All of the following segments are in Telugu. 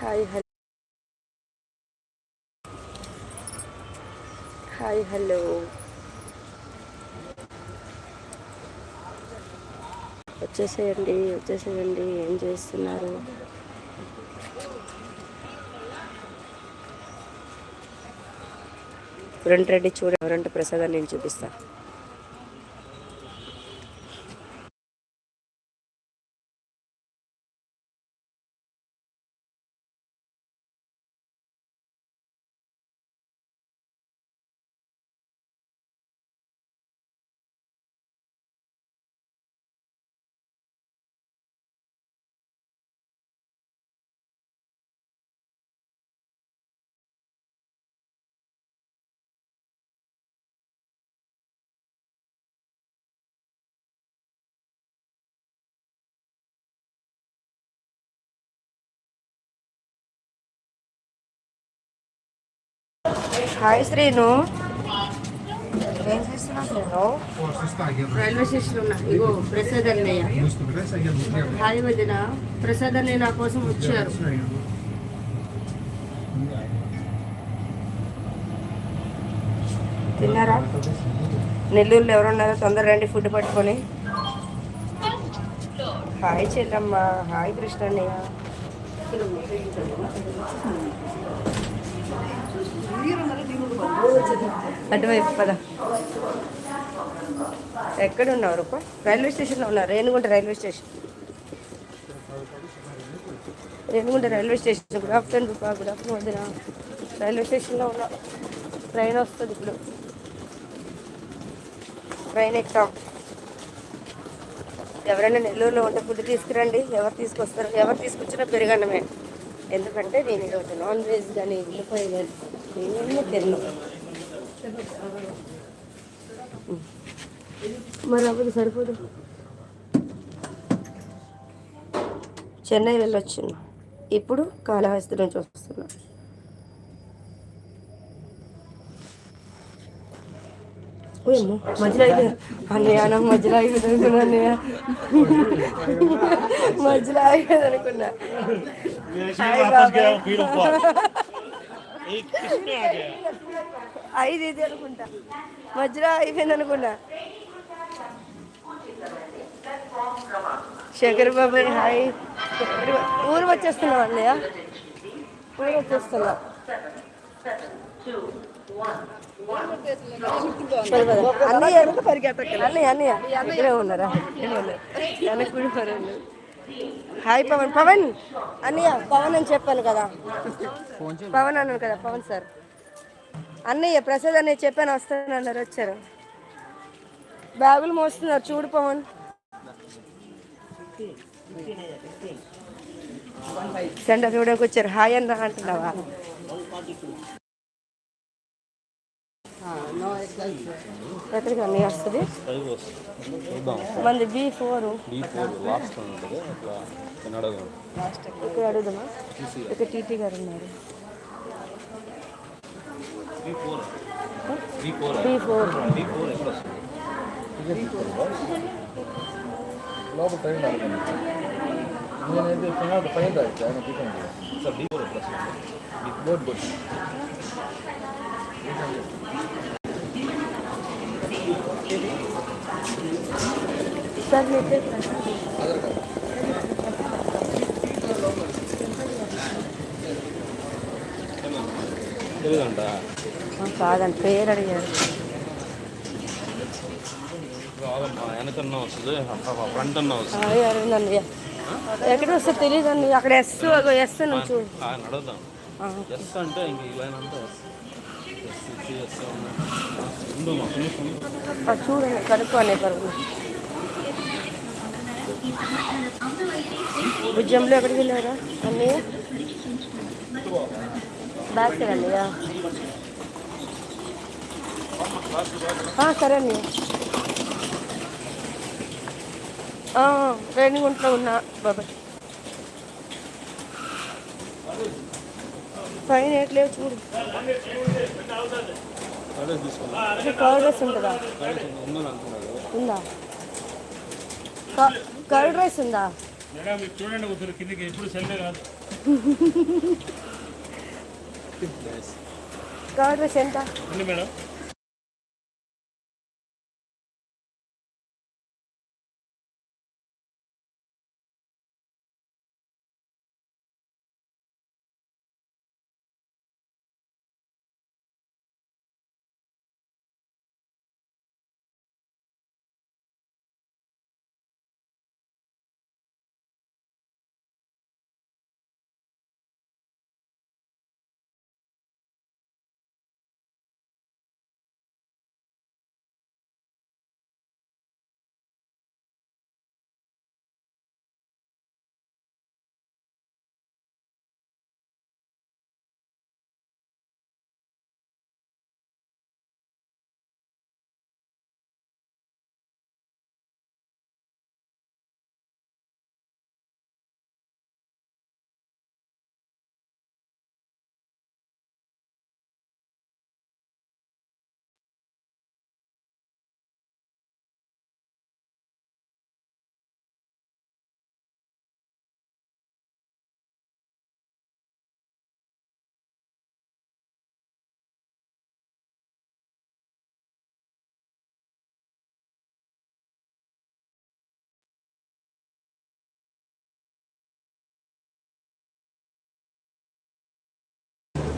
Hi hello. Hi hello. వచ్చేసేయండి వచ్చేసేయండి. ఏం చేస్తున్నారు? రెండు రెడ్డి చూడ రెండు ప్రసాదాన్ని నేను చూపిస్తాను హాయ్ శ్రీను. ఏం చేస్తున్నావు శ్రీను? రైల్వే స్టేషన్ ఉన్నా. ఇగో ప్రసాద్ అన్నయ్య. హాయ్ వదిన. ప్రసాద్ అన్నయ్య నా కోసం వచ్చారు. తిన్నారా? నెల్లూరులో ఎవరున్నారో తొందర రండి ఫుడ్ పట్టుకొని. హాయ్ చెల్లమ్మ. హాయ్ కృష్ణ అన్నయ్య అటువైపు పద. ఎక్కడ ఉన్నారు రూప? రైల్వే స్టేషన్లో ఉన్నారు Renigunta railway station. Renigunta railway station good afternoon Rupa good afternoon వదిన. రైల్వే స్టేషన్లో ఉన్నా ట్రైన్ వస్తుంది ఇప్పుడు. ట్రైన్ ఎక్కుతాం. ఎవరైనా నెల్లూరులో ఉంటే ఫుడ్ తీసుకురండి ఎవరు తీసుకొస్తారు ఎవరు తీసుకొచ్చినా పెరగడమే ఎందుకంటే నేను ఈరోజు నాన్ వెజ్ కానీ ఉల్లిపాయ కానీ తిన్ను మరి అవ్వదు సరిపోదు. చెన్నై వెళ్ళొచ్చు ఇప్పుడు కాళహస్తి నుంచి వస్తున్నా. మధ్యలో అయిపోయారు అన్నయ్య నాకు మధ్యలో అయిపోయింది అనుకున్నా అన్నయ్య. మధ్యలో అయిపోయింది అనుకున్నా. ఐదు ఇది అనుకుంటా. మధ్యలో అయిపోయింది అనుకున్నా శేఖర్ బాబాయ్ హాయ్. ఊరు వచ్చేస్తున్నావు అన్నయ్య? ఊరు వచ్చేస్తున్నా అన్నయ్య అన్నయ్య అన్నయ్య ఇక్కడే ఉన్నారా? ఇక్కడే ఉన్నారు. హాయ్ పవన్. పవన్! అన్నయ్య పవన్ అని చెప్పాను కదా. పవన్ అన్నాను కదా పవన్ సార్. అన్నయ్య ప్రసాద్ అన్నయ్య చెప్పాను వస్తానన్నారు వచ్చారు. బ్యాగులు మోస్తున్నారు చూడు పవన్. సెంటర్ చూడడానికి వచ్చారు. హాయ్ అని అంటున్నావా ఎక్కడికి అన్నీ వస్తుంది? మంది B four B four last ఉంటుంది ఇక్కడ అడుగుదామా? ఇక్కడ టీటీ గారు ఉన్నారు. బీ ఫోర్ బి ఫోర్ లోపల ట్రైన్ నేనైతే పైన ఆయన sir B four board board sir కాదండి పేరు అడిగారు. వెనకన్నా వస్తుంది. ఫ్రంట్ అన్నా వస్తుంది. అన్నయ్య ఎక్కడ వస్తే తెలియదు అండి అక్కడ ఎస్ ఎస్ అని చూడు. ఎస్ అంటే ఇంక చూడండి కనుక్కోనే పరుగు. భుజంలో ఎక్కడికి వెళ్ళారా? అన్నీ? బ్యాక్ సైడ్ సరే అండి. ట్రైనింగ్ రేణిగుంట్లో ఉన్నా బాబాయ్. పైన ఎట్లేవు చూడు. కర్డ్ రైస్ ఉంటుందా? ఉందా? కర్డ్ రైస్ ఉందా? చూడండి కిందకి ఎప్పుడు సెల్లే కాదు. కర్డ్ రైస్ ఎంత? ఉంది మేడం.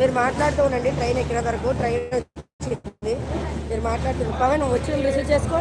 మీరు మాట్లాడుతూ ఉండండి ట్రైన్ ఎక్కిన వరకు ట్రైన్ వచ్చింది. మీరు మాట్లాడుతున్నారు పవన్ వచ్చి రిసీవ్ చేసుకో.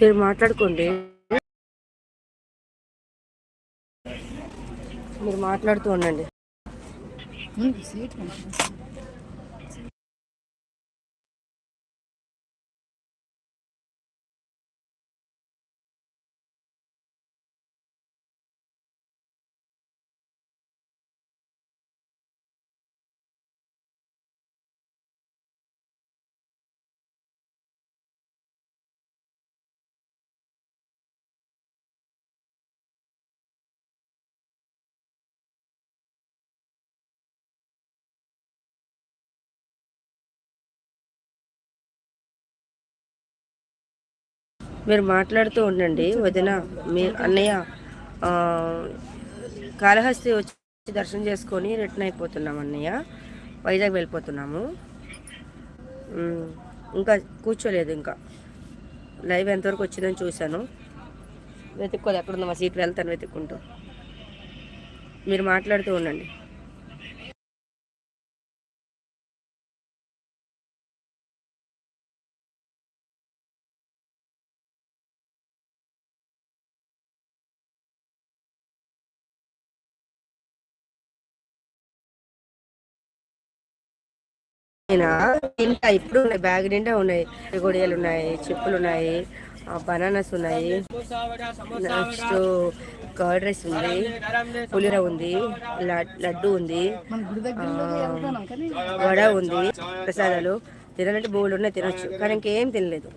మీరు మాట్లాడుకోండి. మీరు మాట్లాడుతూ ఉండండి. మీరు మాట్లాడుతూ ఉండండి వదిన మీ అన్నయ్య కాళహస్తి వచ్చి దర్శనం చేసుకొని రిటర్న్ అయిపోతున్నాం అన్నయ్య. వైజాగ్ వెళ్ళిపోతున్నాము. ఇంకా కూర్చోలేదు ఇంకా. లైవ్ ఎంతవరకు వచ్చిందని చూశాను. వెతుక్కోదు ఎక్కడుందో మా సీట్ వెళ్తాను వెతుక్కుంటూ. మీరు మాట్లాడుతూ ఉండండి. తింటా ఇప్పుడు ఉన్నాయి. బ్యాగ్ నిండా ఉన్నాయి. గొడియాలు ఉన్నాయి చెప్పులు ఉన్నాయి బనానాస్ ఉన్నాయి నెక్స్ట్ కర్డ్ రైస్ ఉంది పులిర ఉంది లడ్- లడ్డు ఉంది వడ ఉంది ప్రసాదాలు. తినాలంటే బోల్డ్ ఉన్నాయి తినొచ్చు. కానీ ఇంకేం తినలేదు.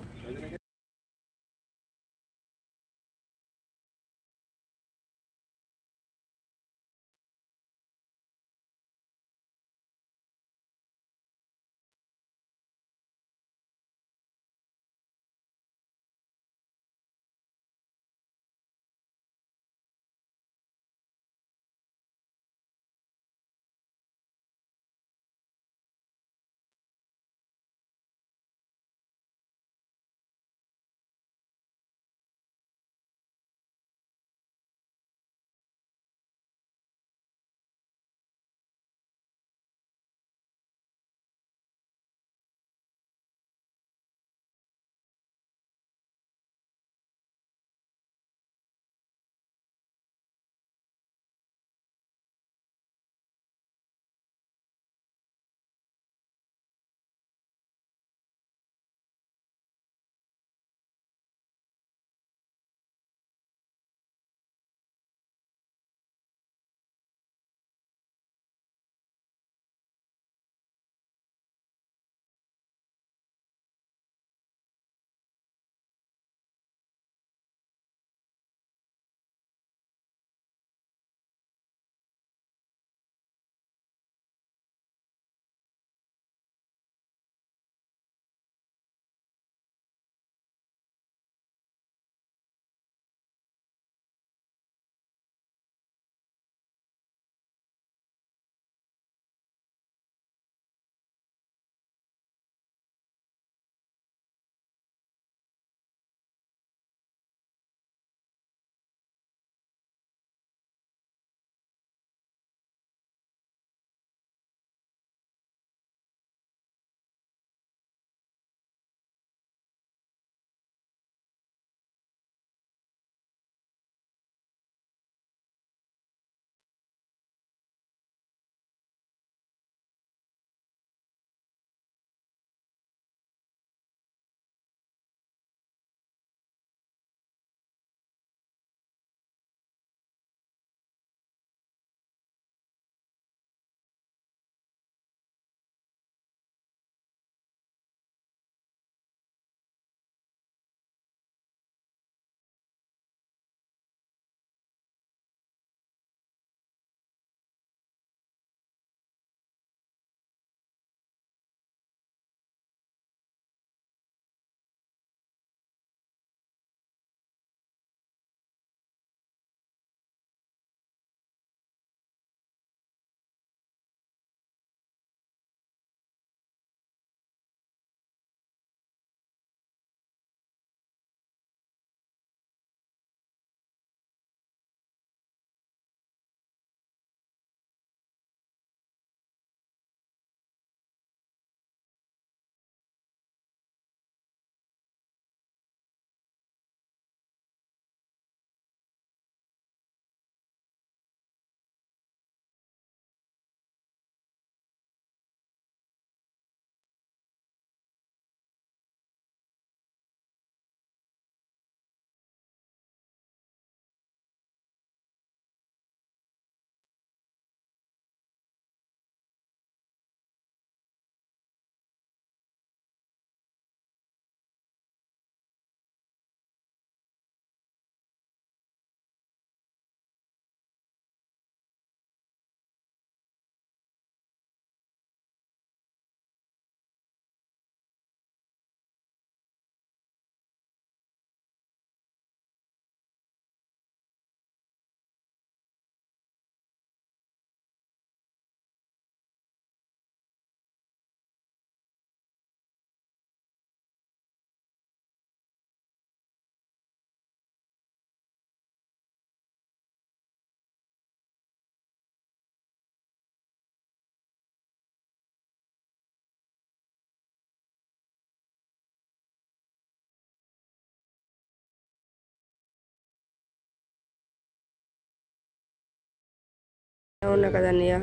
ఉన్నా కదా అన్నయ్య?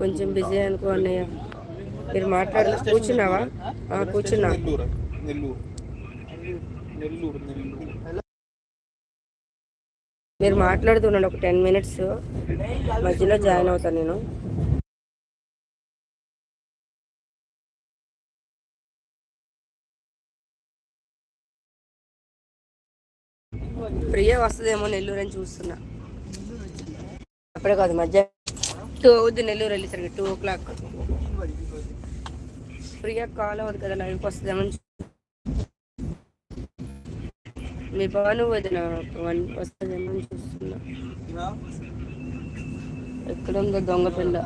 కొంచెం బిజీ అనుకో అన్నయ్య. మీరు మాట్లాడు కూర్చున్నావా? కూర్చున్నా. మీరు మాట్లాడుతున్నాడు ఒక టెన్ మినిట్స్. మధ్యలో జాయిన్ అవుతాను నేను. ప్రియ వస్తుందేమో నెల్లూరు అని చూస్తున్నా. అప్పుడే కాదు మధ్య టూ అవుద్ది నెల్లూరు వెళ్ళేసరికి two o'clock Priya call అవ్వదు కదా లైవ్కి వస్తుందేమో అని మీ పవన్ వదిన వన్ వస్తుందేమో అని చూస్తున్నా ఎక్కడ ఉందో దొంగ పిల్ల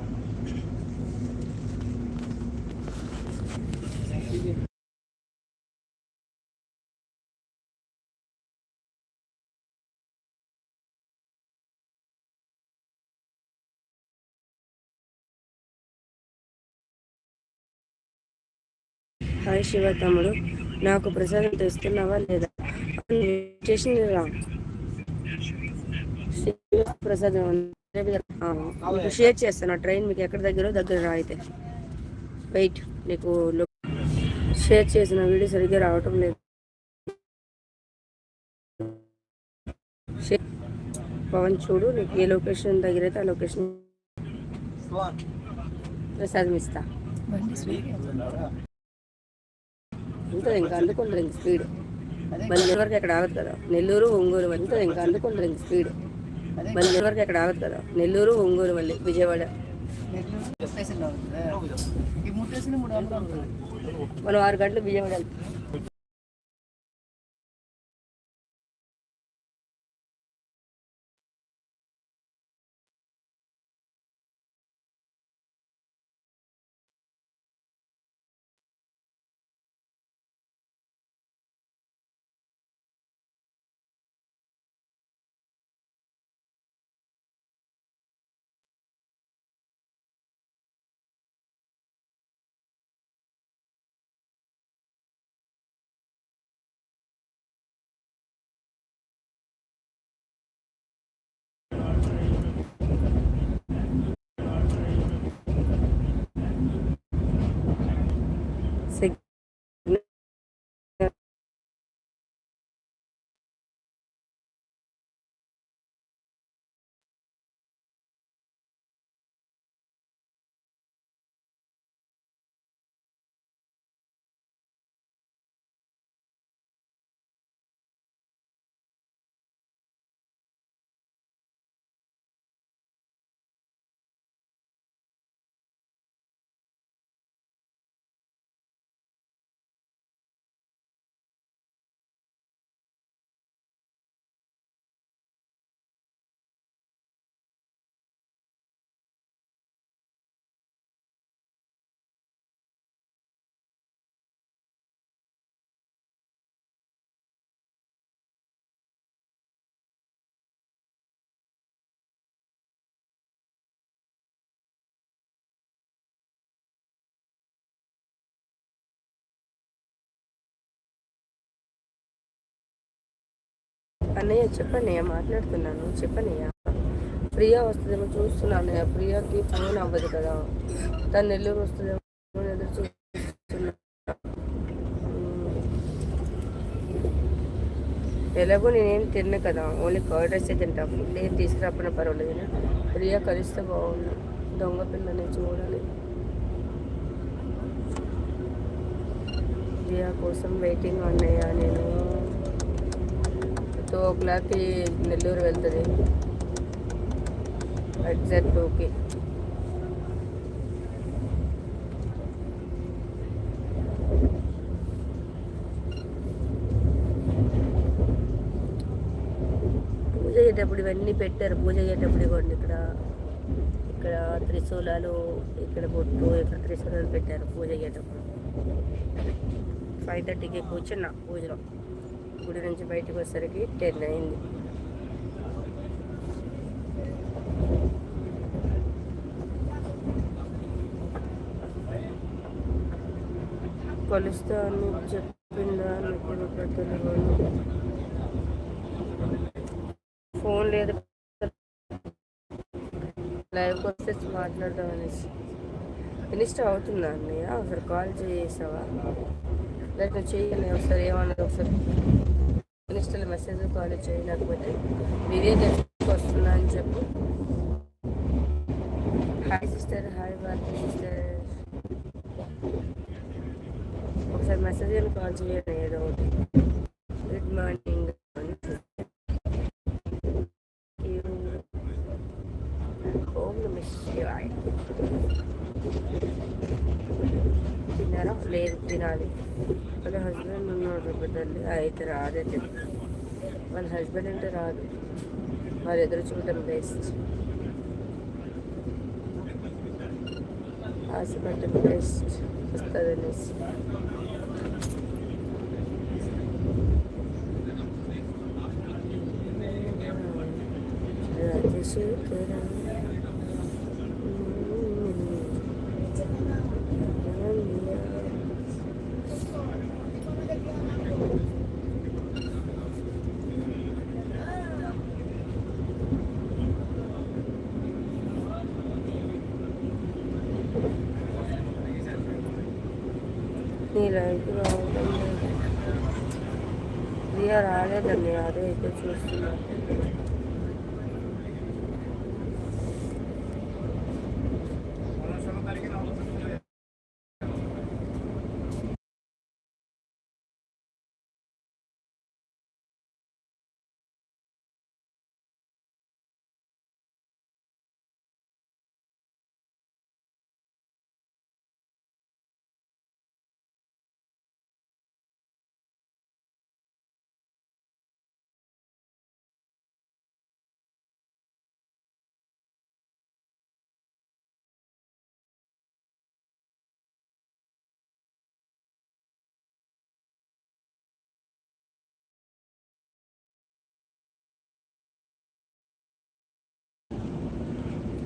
హాయ్ శివ తమ్ముడు నాకు ప్రసాదం తెస్తున్నావా లేదా? స్టేషన్ రా. శివ ప్రసాదం షేర్ చేస్తాను. ట్రైన్ మీకు ఎక్కడ దగ్గర దగ్గర రా అయితే. వెయిట్ నీకు షేర్ చేసిన వీడియో సరిగ్గా రావటం లేదు. పవన్ చూడు నీకు ఏ లొకేషన్ దగ్గర అయితే ఆ లొకేషన్ ప్రసాదం ఇస్తా. ఉంటుంది ఇంకా అందుకుంటుంది ఇంక స్పీడ్ మళ్ళీ వరకు ఎక్కడ ఆగదు కదా. నెల్లూరు ఒంగోలు ఉంటుంది ఇంకా అందుకుంటుంది ఇంక స్పీడ్ మళ్ళీ వరకు ఎక్కడ ఆగదు కదా. నెల్లూరు ఒంగోలు మళ్ళీ విజయవాడ. నెల్లూరు మనం ఆరు గంటలు విజయవాడ వెళ్తాం. అన్నయ్య చెప్పన్నయ్య మాట్లాడుతున్నాను. చెప్పన్నయ్య ప్రియా వస్తుందేమో చూస్తున్నాను అన్నయ్య. ప్రియాకి ఫోన్ అవ్వదు కదా. తను నెల్లూరు వస్తుందేమో ఎదురు చూస్తున్నా. ఎలాగో నేనేం తిన్నా కదా. ఓన్లీ కర్డ్ రైస్ తింటా. ఫుడ్ ఏం తీసుకురాకపోయినా పర్వాలేదు ప్రియా కలిస్తే బాగుండు. దొంగ పిల్లని చూడాలి. ప్రియా కోసం వెయిటింగ్ అన్నయ్య నేను టూ ఓ క్లాక్కి నెల్లూరు వెళ్తుంది. ఎగ్జాక్ట్ టూకి. పూజ అయ్యేటప్పుడు ఇవన్నీ పెట్టారు. పూజ అయ్యేటప్పుడు ఇవ్వండి ఇక్కడ. ఇక్కడ త్రిశూలాలు ఇక్కడ బొట్టు ఇక్కడ త్రిశూలాలు పెట్టారు. పూజ అయ్యేటప్పుడు. ఫైవ్ థర్టీకి కూర్చున్నా పూజలో. గుడి నుంచి బయటకు వచ్చేసరికి టెన్ అయింది. కొలుస్తా అని చెప్పిందా నీకు ఫోన్ లేదు. లైవ్కి వస్తే మాట్లాడదాం అనేసి. ఇన్స్టా అవుతుందా అన్నయ్య? ఒకసారి కాల్ చేసావా లేకపోతే నువ్వు ఒకసారి ఏమన్నది ఒకసారి ఇన్స్టాలో మెసేజ్ కాల్ చేయలేకపోతే మీరే వీడియో వస్తున్నా అని చెప్పు. Hi sister hi Bharati sister ఒకసారి మెసేజ్ అని కాల్ చేయండి ఏదో ఒకటి. గుడ్ మార్నింగ్ ఓం నమ శివాయ తిన్నారా? లేదు తినాలి. వాళ్ళ హస్బెండ్ ఉన్నాడు బిడ్డలు అయితే రాదైతే వాళ్ళ హస్బెండ్ అంటే రాదు వాళ్ళు ఎదురు చూడటం బెస్ట్ ఆశపడటం బెస్ట్ వస్తుంది అనేసి రాజశేఖర నీ లైఫ్ రావడం లేదు రియా రాలేదండి అదే అయితే చూస్తున్నా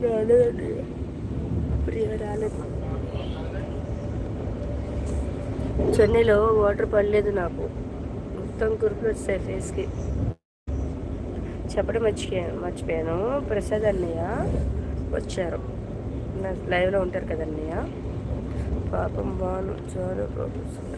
రాలేదండి ప్రియ రాలేదు చెన్నైలో వాటర్ పడలేదు నాకు మొత్తం కురుకులు వచ్చాయి ఫేస్కి చెప్పడం మర్చిపోయాను మర్చిపోయాను ప్రసాద్ అన్నయ్య వచ్చారు నా లైవ్లో ఉంటారు కదా అన్నయ్య పాపం బాను చాలా ప్రాబ్లమ్స్ ఉన్నాయి